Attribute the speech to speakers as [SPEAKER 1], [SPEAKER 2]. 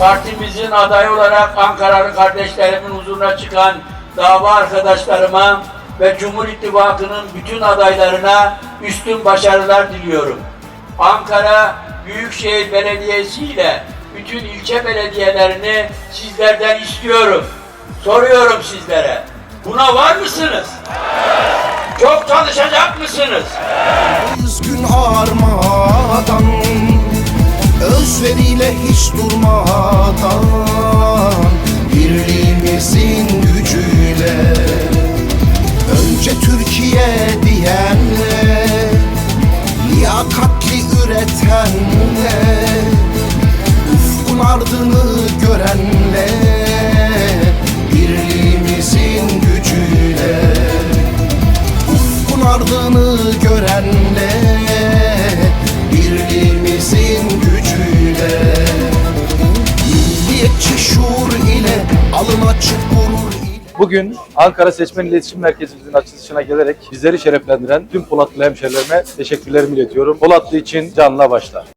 [SPEAKER 1] partimizin adayı olarak Ankaralı kardeşlerimin huzuruna çıkan dava arkadaşlarıma ve Cumhur İttifakı'nın bütün adaylarına üstün başarılar diliyorum. Ankara Büyükşehir Belediyesi ile bütün ilçe belediyelerini sizlerden istiyorum. Soruyorum sizlere. Buna var mısınız? Çok çalışacak mısınız?
[SPEAKER 2] Yüz Özveriyle hiç durmadan Birliğimizin gücüyle Önce Türkiye diyenle Liyakatli üretenle Ufkun ardını görenle Birliğimizin gücüyle Ufkun ardını görenle
[SPEAKER 3] Bugün Ankara Seçmen İletişim Merkezimizin açılışına gelerek bizleri şereflendiren tüm Polatlı hemşerilerime teşekkürlerimi iletiyorum. Polatlı için canla başla.